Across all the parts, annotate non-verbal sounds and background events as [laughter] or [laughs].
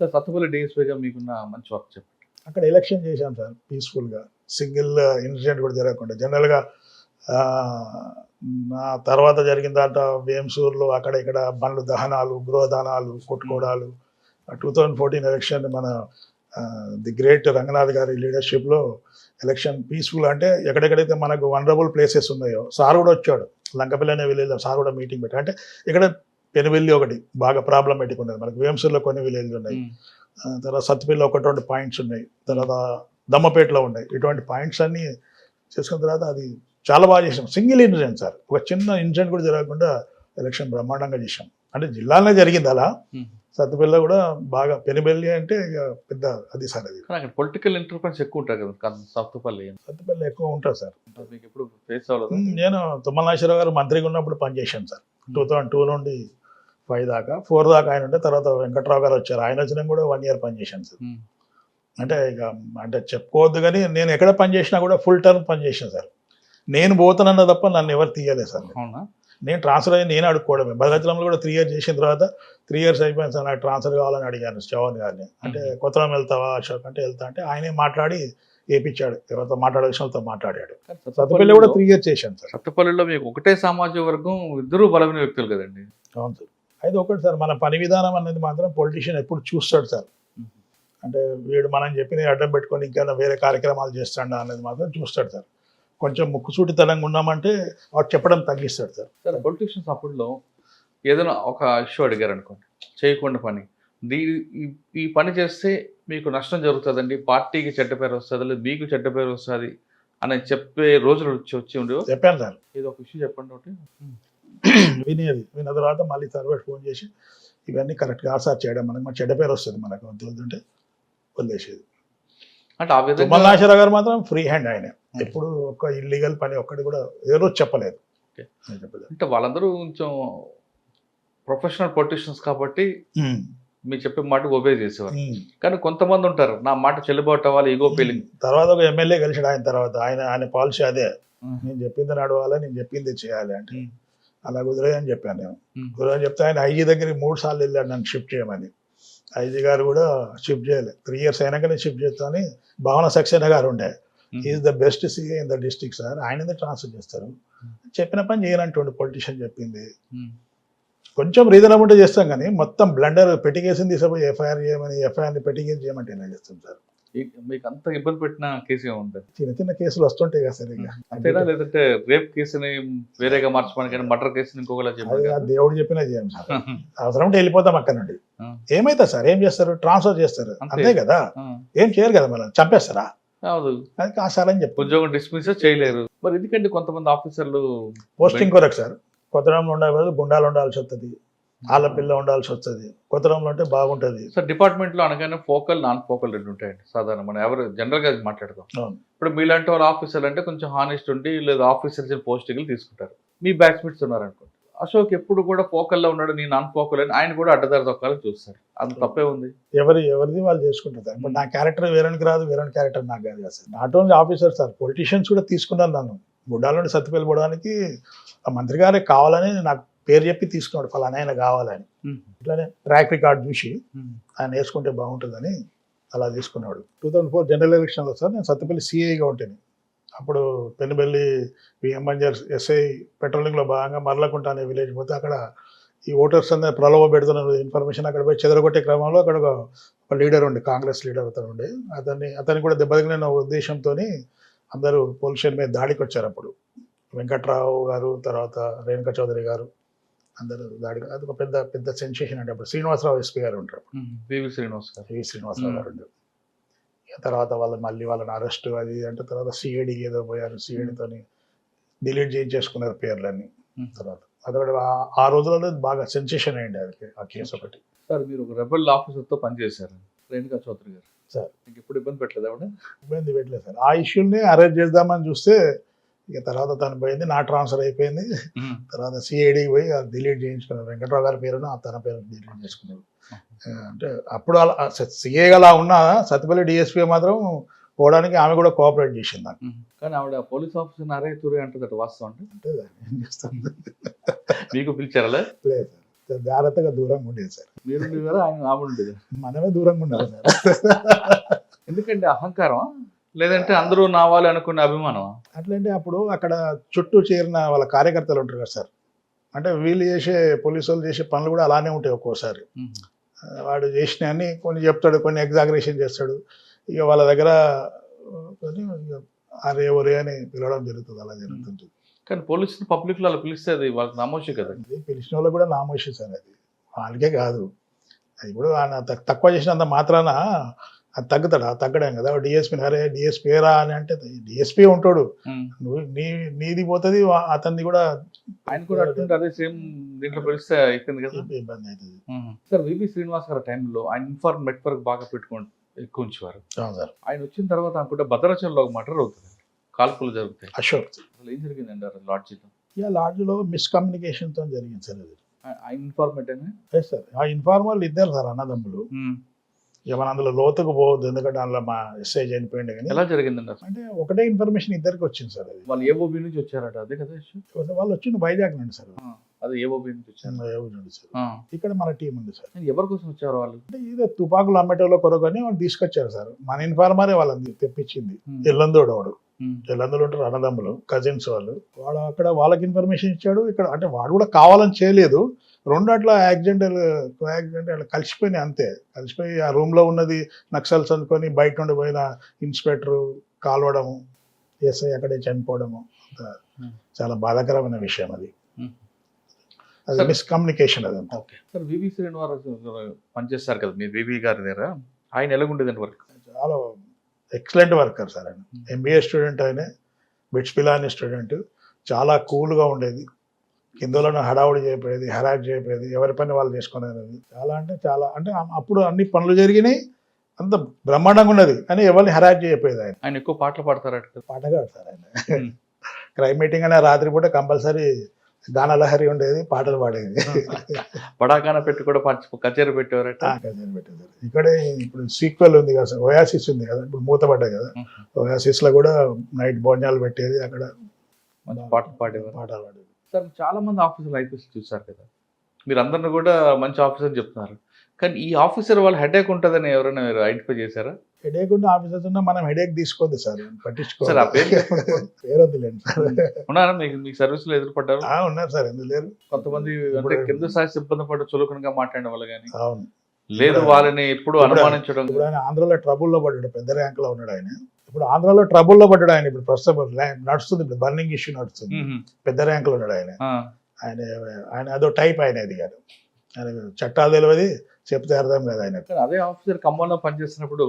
Sir Sathupalli డిఎస్పీగా మీకున్న మంచి work చెప్పండి. అక్కడ ఎలక్షన్ చేశాం సార్ పీస్ఫుల్గా సింగిల్ ఇన్సిడెంట్ కూడా జరగకుండా. జనరల్గా నా తర్వాత జరిగిన దాంట్లో వేంసూర్లో అక్కడ ఇక్కడ బండ్లు దహనాలు గృహదానాలు కొట్టుకోవడాలు. టూ థౌజండ్ ఫోర్టీన్ ఎలక్షన్ మన ది గ్రేట్ రంగనాథ్ గారి లీడర్షిప్లో ఎలక్షన్ పీస్ఫుల్ అంటే ఎక్కడెక్కడైతే మనకు వనరబుల్ ప్లేసెస్ ఉన్నాయో సార్ కూడా వచ్చాడు. లంకపల్లి అనే విలేజ్ సార్ కూడా మీటింగ్ పెట్టాడు. అంటే ఇక్కడ పెనువెల్లి ఒకటి బాగా ప్రాబ్లమేటిక్ ఉన్నది మనకు వేంసూర్లో కొన్ని విలేజ్లు ఉన్నాయి. తర్వాత సత్తుపల్లి ఒకటి రెండు పాయింట్స్ ఉన్నాయి. తర్వాత దమ్మపేటలో ఉన్నాయి. ఇటువంటి పాయింట్స్ అన్ని చేసుకున్న తర్వాత అది చాలా బాగా చేసాం సింగిల్ ఇన్సిడెంట్ సార్ ఒక చిన్న ఇన్సిడెంట్ కూడా జరగకుండా ఎలక్షన్ బ్రహ్మాండంగా చేసాం అంటే జిల్లాలోనే జరిగింది అలా. సత్తుపల్లిలో కూడా బాగా పెనుబెల్లి అంటే ఇక పెద్ద అది సార్ అది. అక్కడ పొలిటికల్ ఇంటర్ఫరెన్స్ ఎక్కువ ఉంటుంది కదా సత్తపల్లి. సత్తుపల్లి ఎక్కువ ఉంటుంది సార్ మీకు ఎప్పుడు ఫేస్ అవ్వలేదు? ఉమ్, నేను తుమ్మల నాగేశ్వరరావు గారు మంత్రిగా ఉన్నప్పుడు పనిచేశాను సార్ టూ థౌజండ్ టూ నుండి ఫైవ్ దాకా ఫోర్ దాకా ఆయన ఉంటే తర్వాత వెంకట్రావు గారు వచ్చారు. ఆయన వచ్చినా కూడా వన్ ఇయర్ పనిచేశాను సార్. అంటే ఇక అంటే చెప్పుకోవద్దు కానీ నేను ఎక్కడ పని చేసినా కూడా ఫుల్ టర్మ్ పని చేశాను సార్. నేను పోతానన్న తప్ప నన్ను ఎవరు తీయలేదు సార్. అవునా? నేను ట్రాన్స్ఫర్ అయ్యి నేను అడుక్కోవడమే. భద్రాచలంలో కూడా త్రీ ఇయర్స్ చేసిన తర్వాత త్రీ ఇయర్స్ అయిపోయింది సార్. నాకు ట్రాన్స్ఫర్ కావాలని అడిగాను చవన్ గారిని. అంటే కొత్తలో వెళ్తావా అశోక్ అంటే వెళ్తా అంటే ఆయనే మాట్లాడి ఏపించాడు ఎవరితో మాట్లాడాల్సిన వాళ్ళతో మాట్లాడాడు. సత్తుపల్లి కూడా త్రీ ఇయర్స్ చేశాను సార్. సత్తపల్లిలో మీకు ఒకటే సామాజిక వర్గం ఇద్దరు బలమైన వ్యక్తులు కదండి. అవును సార్. అయితే ఒకటి సార్ మన పని విధానం అనేది మాత్రం పొలిటీషియన్ ఎప్పుడు చూస్తాడు సార్. అంటే వీడు మనం చెప్పిన అడ్డం పెట్టుకొని ఇంకా వేరే కార్యక్రమాలు చేస్తాడా అనేది మాత్రం చూస్తాడు సార్. కొంచెం ముక్కుసూటితనంగా ఉన్నామంటే వాడు చెప్పడం తగ్గిస్తాడు సార్. సార్ పొలిటీషియన్స్ అప్పుడులో ఏదైనా ఒక ఇష్యూ అడిగారు అనుకోండి చేయకుండా పని. దీ ఈ- ఈ పని చేస్తే మీకు నష్టం జరుగుతుందండి పార్టీకి చెడ్డ పేరు వస్తుంది లేదు మీకు చెడ్డ పేరు వస్తుంది అని చెప్పే రోజులు వచ్చి వచ్చి ఉండేవో? చెప్పాను సార్. ఏదో ఒక ఇష్యూ చెప్పండి ఒకటి. వినేది విన్న తర్వాత మళ్ళీ సర్వేట్ ఫోన్ చేసి ఇవన్నీ కరెక్ట్గా సార్ చేయడం మనకు మన చెడ్డ పేరు వస్తుంది మనకు వద్దుంటే వదిలేసేది. అంటే తుమ్మల నాగేశ్వరరావు గారు మాత్రం ఫ్రీ హ్యాండ్ ఆయన. ఎప్పుడు ఒక ఇల్లీగల్ పని ఒక్కటి కూడా ఏ రోజు చెప్పలేదు. అంటే వాళ్ళందరూ కొంచెం ప్రొఫెషనల్ పొలిటీషియన్స్ కాబట్టి మీరు చెప్పే మాట ఒబే చేసేవారు. కానీ కొంతమంది ఉంటారు నా మాట చెల్లుబాటు అవ్వాలి ఈగో ఫీలింగ్ తర్వాత ఒక ఎమ్మెల్యే కలిసాడు ఆయన తర్వాత. ఆయన ఆయన పాలసీ అదే. నేను చెప్పింది నడవాలి నేను చెప్పింది చేయాలి అంటే. అలా కుదిరే అని చెప్పాను నేను. ఉమ్. కుదరని చెప్తే ఆయన ఐజీ దగ్గరికి మూడు సార్లు వెళ్ళాడు నన్ను షిఫ్ట్ చేయమని. ఐజీ గారు కూడా షిఫ్ట్ చేయలేదు త్రీ ఇయర్స్ అయినాకనే షిఫ్ట్ చేస్తాను భావన సక్సేనా గారు ఉండే. Is the best CA in the district sir ఆయన ట్రాన్స్ఫర్ చేస్తారు? చెప్పిన పని చేయనంటుండే పొలిటీషియన్ చెప్పింది. కొంచెం రీజనబుల్ ఉంటే చేస్తాం కానీ మొత్తం బ్లండర్ పెట్టి కేసుని తీసుకుపోయి ఎఫ్ఐఆర్ చేయమని ఎఫ్ఐఆర్ని పెట్టి కేసు చేయమంటే ఎలా చేస్తాం సార్ మీకు అంత ఇబ్బంది పెట్టిన కేసు ఏముంటుంది చిన్న చిన్న కేసులు వస్తుంటాయి కదా సార్ అంతేనా? లేదంటే రేప్ కేసుని వేరేగా మార్చమని కానీ మర్డర్ కేసుని ఇంకొకలా చెప్పారు? దేవుడు చెప్పినా చేయం సార్. [laughs] అవసరం ఉంటే వెళ్ళిపోతాం అక్కడ నుండి. ఆ. ఏమైతే సార్? ఏం చేస్తారు? ట్రాన్స్ఫర్ చేస్తారు. అంతే. కదా? ఏం చేయరు కదా మనం చంపేస్తారా? కాదు. అది కాసార్ అని చెప్పు ఉద్యోగం డిస్మిస్ చేయలేరు. మరి ఎందుకంటే కొంతమంది ఆఫీసర్లు పోస్టింగ్ కొరకు సార్. కొత్తరంలో ఉండే బదులు గుండాలు ఉండాల్సి వస్తుంది. ఆళ్ళ పిల్ల ఉండాల్సి వస్తుంది. కొత్తరంలో ఉంటే బాగుంటుంది. సార్ డిపార్ట్మెంట్లో అనగానే ఫోకల్ నాన్ ఫోకల్ రెండు ఉంటాయండి సాధారణ. మనం ఎవరు జనరల్గా మాట్లాడతాం. అవును. ఇప్పుడు మీలాంటి వాళ్ళు ఆఫీసర్ అంటే కొంచెం హానెస్ట్ ఉండి లేదా ఆఫీసర్స్ పోస్టింగ్లు తీసుకుంటారు. మీ బ్యాట్స్మెట్స్ ఉన్నారు అనుకోండి అశోక్ ఎప్పుడు కూడా ఫోకల్లో ఉన్నాడు నీ నాన్ ఫోకల్ అని ఆయన కూడా అడ్డదారి తొక్కాలని చూస్తారు. అంత తప్పే ఉంది. ఎవరి ఎవరిది వాళ్ళు చేసుకుంటారు. ఇప్పుడు నా క్యారెక్టర్ వేరేనికి రాదు వేరే క్యారెక్టర్ నాకు కాదు కదా sir. Not only officer sir politicians కూడా తీసుకున్నాను నన్ను. గుడ్డాల నుండి ఆ మంత్రి గారే కావాలని నాకు పేరు చెప్పి తీసుకున్నాడు ఫలానా ఆయన కావాలని. ఇట్లానే ట్రాక్ రికార్డ్ చూసి ఆయన వేసుకుంటే బాగుంటుందని అలా తీసుకున్నాడు. టూ థౌజండ్ ఫోర్ జనరల్ ఎలక్షన్లో సార్ నేను సత్తుపల్లి సిఐగా ఉంటాను. అప్పుడు పెనుబెల్లి విఎం బంజర్ ఎస్ఐ పెట్రోలింగ్లో భాగంగా మరలకుంట అనే విలేజ్ పోతే అక్కడ ఈ ఓటర్స్ అందరూ ప్రలోభ పెడుతున్న ఇన్ఫర్మేషన్ అక్కడ పోయి చెదరగొట్టే క్రమంలో అక్కడ ఒక లీడర్ ఉండే కాంగ్రెస్ లీడర్ అతను ఉండే. అతన్ని అతన్ని కూడా దెబ్బతగిలిన ఉద్దేశంతో అందరూ పోలీస్ స్టేషన్ మీద దాడికి వచ్చారు అప్పుడు. వెంకట్రావు గారు తర్వాత రేణుకా చౌదరి గారు. అందరూ దాడికి అది ఒక పెద్ద పెద్ద సెన్సేషన్ అంటే అప్పుడు. శ్రీనివాసరావు ఎస్పీ గారు ఉంటారు పివి శ్రీనివాస్ గారు. వి శ్రీనివాసరావు గారు ఉండే. ఇక తర్వాత వాళ్ళు మళ్ళీ వాళ్ళని అరెస్ట్ అది అంటే తర్వాత సిఐడికి ఏదో పోయారు. సిఐడితోని డిలీట్ చేయించేసుకున్నారు పేర్లన్నీ. తర్వాత అదొకటి ఆ- రోజులలో బాగా సెన్సేషన్ అయ్యింది అది ఆ కేసు ఒకటి. సార్ మీరు ఒక రెబల్ ఆఫీసర్తో పనిచేశారు. రేణుకా చౌదరి గారు. సార్. మీకు ఎప్పుడు ఇబ్బంది పెట్టలేదు ఆవిడ? ఇబ్బంది పెట్టలేదు సార్. ఆ ఇష్యూని అరెస్ట్ చేద్దామని చూస్తే ఇక తర్వాత తను పోయింది నా ట్రాన్స్ఫర్ అయిపోయింది. తర్వాత సిఐడికి పోయి డిలీట్ చేయించుకున్నారు వెంకట్రావు గారి పేరును ఆ తన పేరు డిలీట్ చేసుకున్నారు అంటే అప్పుడు అలా సిఏగా అలా ఉన్న సత్యపల్లి డిఎస్పీ మాత్రం పోవడానికి ఆమె కూడా కోఆపరేట్ చేసింది నాకు. కానీ ఆవిడ పోలీస్ ఆఫీసర్ అరే తురి అంటుందట వాస్తవం అంటే? ఏం చేస్తాం? మీకు పిలిచారా లేదు? జాగ్రత్తగా దూరంగా ఉండేది సార్. మీరు ఆయన ఆవిడ ఉండేది? మనమే దూరంగా ఉండాలి సార్. ఎందుకంటే అహంకారం లేదంటే అందరూ నావాలి అనుకునే అభిమానం అట్లంటే అప్పుడు అక్కడ చుట్టూ చేరిన వాళ్ళ కార్యకర్తలు ఉంటారు కదా సార్. అంటే వీళ్ళు చేసే పోలీసు వాళ్ళు చేసే పనులు కూడా అలానే ఉంటాయి ఒక్కోసారి. వాడు చేసిన అన్ని కొన్ని చెప్తాడు కొన్ని ఎగ్జాగరేషన్ చేస్తాడు. ఇక వాళ్ళ దగ్గర అరే ఒరే అని పిలవడం జరుగుతుంది అలా జరుగుతుంటుంది. కానీ పోలీసులు పబ్లిక్లో అలా పిలిస్తే అది వాళ్ళకి నమోషి కదా? అది పిలిచిన వాళ్ళు కూడా నామోషి సార్ అది. వాళ్ళకే కాదు. అది కూడా తక్కువ చేసినంత మాత్రాన అది తగ్గుతాడు ఆ తగ్గడం కదా. డిఎస్పీని అరే డిఎస్పీ రా అని అంటే డిఎస్పీ ఉంటాడు. నువ్వు నీ నీది పోతుంది అతన్ని కూడా ఆయన కూడా అట్లుంటే అదే సేమ్ దీంట్లో పిలిస్తే అయిపోయింది కదా. ఇబ్బంది అవుతుంది. సార్ వివి శ్రీనివాస్ గారి టైంలో ఆయన ఇన్ఫార్మ్ నెట్వర్క్ బాగా పెట్టుకొని ఎక్కువ ఉంచేవారు. సార్. ఆయన వచ్చిన తర్వాత అనుకుంటే భద్రాచలంలో ఒక మర్డర్ అవుతుంది. కాల్పులు జరుగుతాయి. అశోక్. అసలు ఏం జరిగిందండి ఆ లాడ్జిలో? ఇక లాడ్జ్లో మిస్కమ్యూనికేషన్తో జరిగింది సార్ అది. ఆయన ఇన్ఫార్మేట్ సార్ ఆ ఇన్ఫార్మర్లు ఇద్దరు సార్ అన్నదమ్ములు. ఇక మన అందులో లోతుకు పోవద్దు ఎందుకంటే అందులో మా ఎస్ఐ చనిపోయింది కానీ. ఎలా జరిగిందండి అసలు? అంటే ఒకటే ఇన్ఫర్మేషన్ ఇద్దరికి వచ్చింది సార్ అది. వాళ్ళు ఏఓబి నుంచి వచ్చారట? అదే కదా? వాళ్ళు వచ్చింది వైజాగ్ నుండి సార్. అదే ఏఓబి నుంచి వచ్చారు? ఎవరు నుండి సార్. ఇక్కడ మన టీం ఉంది సార్. ఎవరి కోసం వచ్చారు వాళ్ళు? అంటే ఇదే తుపాకులు అమ్మేటోళ్ళ కొరకు అని వాళ్ళు తీసుకొచ్చారు సార్. మన ఇన్ఫార్మరే వాళ్ళని తెప్పించింది. ఎల్లందోడు వాడు. ఎల్లందులో ఉంటారు అన్నదమ్ములు కజిన్స్ వాళ్ళు. వాడు అక్కడ వాళ్ళకి ఇన్ఫర్మేషన్ ఇచ్చాడు. ఇక్కడ అంటే వాడు కూడా కావాలని చేయలేదు. రెండు అట్లా యాక్సిడెంటల్ యాక్సిడెంట్ అట్లా కలిసిపోయినాయి అంతే. కలిసిపోయి ఆ రూమ్లో ఉన్నది నక్సల్స్ అనుకొని బయట నుండి పోయిన ఇన్స్పెక్టర్ కాల్వడము ఎస్ఐ అక్కడే చనిపోవడము. చాలా బాధాకరమైన విషయం అది. అది మిస్కమ్యూనికేషన్ అదంతా ఓకే. సార్ వివి శ్రీనివాస్ గారు పనిచేస్తారు కదా మీ వివి గారి దగ్గర? ఆయన ఎలాగుండేదండి వర్క్? చాలా ఎక్సలెంట్ వర్కర్ సార్ ఆయన. ఎంబీఏ స్టూడెంట్ ఆయన బిట్స్ పిలాని స్టూడెంట్. చాలా కూల్గా ఉండేది. కిందలోనే హడావుడి చేయకపోయేది హెరాక్ చేయకపోయేది ఎవరి పని వాళ్ళు చేసుకునేది. చాలా అంటే చాలా అంటే అప్పుడు అన్ని పనులు జరిగినాయి. అంత బ్రహ్మాండంగా ఉన్నది. కానీ ఎవరిని హెరాక్ చేయకపోయేది ఆయన. ఆయన ఎక్కువ పాటలు పాడతారట కదా పాటగాడు సార్ ఆయన. [laughs] క్రైమ్ మీటింగ్ అనే రాత్రిపూట కంపల్సరీ గానలహరి ఉండేది పాటలు పాడేది. పడాకాన పెట్టి కూడా పార్టి కచేరీ పెట్టేవారట కచేరీ పెట్టేది ఇక్కడే ఇప్పుడు సీక్వెల్ ఉంది కదా ఓయాసిస్ ఉంది కదా ఇప్పుడు మూతపడ్డాయి కదా. ఓయాసిస్లో కూడా నైట్ భోజనాలు పెట్టేది అక్కడ పాటలు పాడేవారు. పాటలు పాడేది. సార్ చాలా మంది ఆఫీసర్లు ఐపీఎస్ చూసారు కదా. మీరు అందరిని కూడా మంచి ఆఫీసర్ చెప్తున్నారు. కానీ ఈ ఆఫీసర్ వాళ్ళు హెడేక్ ఉంటుందని ఎవరైనా మీరు ఐడెంటిఫై చేశారా? హెడేక్ ఉన్న ఆఫీసర్స్ ఉన్నా మనం హెడేక్ తీసుకోవద్దు సార్ పట్టించుకో సార్ ఆ పేరు. పేరు వద్దులేండి సార్. ఉన్నారా మీకు మీకు సర్వీసులు ఎదురుపడ్డారు? ఆ, ఉన్నారు సార్ ఎందుకు లేరు? కొంతమంది అంటే కింద స్థాయి సిబ్బంది పడ్డ చులకనగా మాట్లాడిన వాళ్ళు కానీ అవును. లేదు వాళ్ళని ఎప్పుడు ఇప్పుడు- అనుమానించడం. ఆంధ్రాలో ట్రబుల్లో పడ్డాడు పెద్ద ర్యాంక్లో ఉన్నాడు ఆయన. ఇప్పుడు ఆంధ్రాలో ట్రబుల్లో పడ్డాడు ఆయన ఇప్పుడు ప్రస్తుతం నడుస్తుంది ఇప్పుడు బర్నింగ్ ఇష్యూ నడుస్తుంది. పెద్ద ర్యాంక్లో ఉన్నాడు ఆయన. ఆయన ఆయన అదో టైప్ ఆయన అది కాదు. ఆయన చట్టాలు తెలియదు చెప్తే అర్థం కాదు ఆయన. అదే ఆఫీసర్ ఖమ్మంలో పనిచేస్తున్నప్పుడు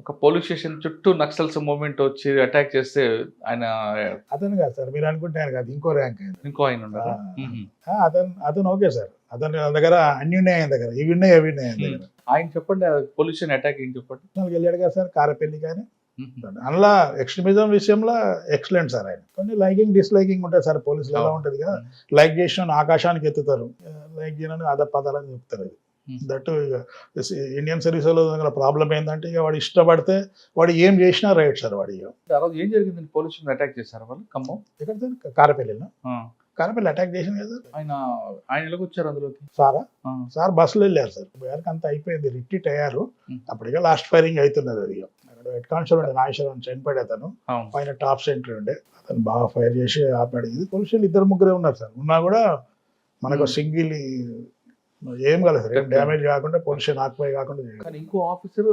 ఒక పోలీస్ స్టేషన్ చుట్టూ నక్సల్స్ మూవ్మెంట్ వచ్చి అటాక్ చేస్తే ఆయన అతను కాదు సార్ మీరు అనుకుంటే ఆయన కాదు ఇంకో ర్యాంక్ ఆయన. ఇంకో ఆయన అతను అతను ఓకే సార్. అతని దగ్గర అన్ని ఉన్నాయి ఆయన దగ్గర. ఇవి ఉన్నాయి అవి ఉన్నాయి ఆయన దగ్గర. ఆయన చెప్పండి పోలీస్ స్టేషన్ అటాక్ ఏం చెప్పండి? వెళ్ళాడు కదా సార్ కారపల్లి కానీ. అందులో ఎక్స్ట్రీమిజం విషయంలో ఎక్సలెంట్ సార్ ఆయన. కొన్ని లైకింగ్ డిస్లైకింగ్ ఉంటుంది సార్. పోలీసులు ఎలా ఉంటుంది కదా. లైక్ చేసిన ఆకాశానికి ఎత్తుతారు. లైక్ చేయని అద. పదాలని చెప్తారు అది ఇక ఇండియన్ సర్వీస్ దగ్గర ప్రాబ్లం ఏంటంటే ఇక వాడు ఇష్టపడితే వాడు ఏం చేసినా రైట్ సార్ వాడు ఏం జరిగింది పోలీస్ స్టేషన్ అటాక్ చేశారు వాళ్ళు? ఖమ్మం? ఎక్కడ సార్? కారపల్లిలో. కారపల్లి అటాక్ చేసింది కదా ఆయన ఆయన వచ్చారు అందులోకి? సారా. సార్ బస్సులో వెళ్ళారు సార్. అంత అయిపోయింది. రిట్రీట్ అయ్యారు. అప్పటికే లాస్ట్ ఫైరింగ్ అవుతున్నది అది అక్కడ హెడ్ కానిస్టేబుల్ ఉండే నాగేశ్వరం చనిపోయాడు అతను. పైన టాప్ సెంటర్ ఉండే. అతను బాగా ఫైర్ చేసి ఆపాడు. ఇది పోలీసులు ఇద్దరు ముగ్గురే ఉన్నారు సార్. ఉన్నా కూడా మనకు. సింగిల్ ఏం కాలేదు సార్. ఏం డ్యామేజ్ కాకుండా పొల్యూషన్ ఆకుపోయి కాకుండా. కానీ ఇంకో ఆఫీసర్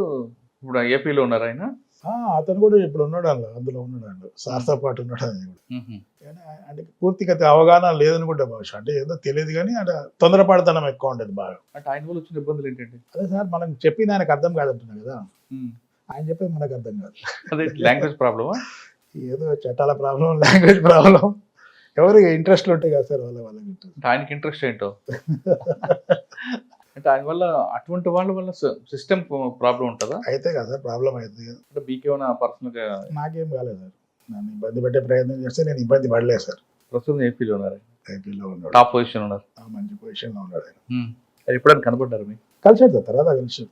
ఇప్పుడు ఏపీలో ఉన్నారు ఆయన? ఆ, అతను కూడా ఇప్పుడు ఉన్నాడు అందులో అందులో ఉన్నాడు అందులో సార్తో పాటు ఉన్నాడు అది కూడా. అంటే పూర్తిగా అవగాహన లేదనుకుంటా బహుశా అంటే ఏదో తెలియదు కానీ అంటే తొందరపడతనం ఎక్కువ ఉండేది బాగా. అంటే ఆయన వల్ల వచ్చిన ఇబ్బందులు ఏంటండి? అదే సార్ మనం చెప్పింది ఆయనకు అర్థం కాదంటున్నా కదా. ఆయన చెప్పేది మనకు అర్థం కాదు. అదే లాంగ్వేజ్ ప్రాబ్లమా ఏదో చట్టాల ప్రాబ్లం లాంగ్వేజ్ ప్రాబ్లం ఎవరికి ఇంట్రెస్ట్ ఉంటాయి కదా సార్ వాళ్ళ వాళ్ళకి. అంటే ఆయనకి ఇంట్రెస్ట్ ఏంటో? అంటే ఆయన వల్ల అటువంటి వాళ్ళ వల్ల సిస్టమ్ ప్రాబ్లం ఉంటుందా? అయితే కదా సార్ ప్రాబ్లం అవుతుంది అంటే మీకేమైనా పర్సనల్గా నాకేం కాలేదు సార్. నన్ను ఇబ్బంది పెట్టే ప్రయత్నం చేస్తే నేను ఇబ్బంది పడలేదు సార్. ప్రస్తుతం ఏపీలో ఉన్నారు? ఐపీలో ఉన్నాడు. టాప్ పొజిషన్ ఉన్నారు? ఆ మంచి పొజిషన్లో ఉన్నాడు ఆయన. అది ఎప్పుడైనా కనపడ్డారు మీకు? కలిసాడు సార్ తర్వాత కలిసి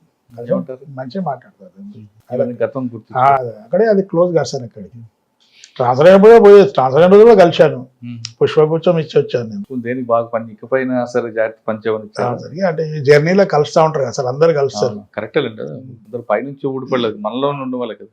మంచిగా మాట్లాడతారు. అదే. అక్కడే అది క్లోజ్ కాదు సార్ అక్కడికి. ట్రాన్స్ఫర్ అయినప్పుడు పోయి ట్రాన్స్ఫర్ అయిన కూడా కలిశాను. పుష్పగుచ్చం ఇచ్చి వచ్చాను నేను. దేనికి బాగా పని ఇకపైన సరే జాగ్రత్త ట్రాన్స్ఫర్కి అంటే ఈ జర్నీలో కలుస్తూ ఉంటారు కదా సార్ అందరు కలుస్తారు. కరెక్టే అండి అందరు పైనుంచి ఊడిపడలేదు. మనలో నుండి వాళ్ళకి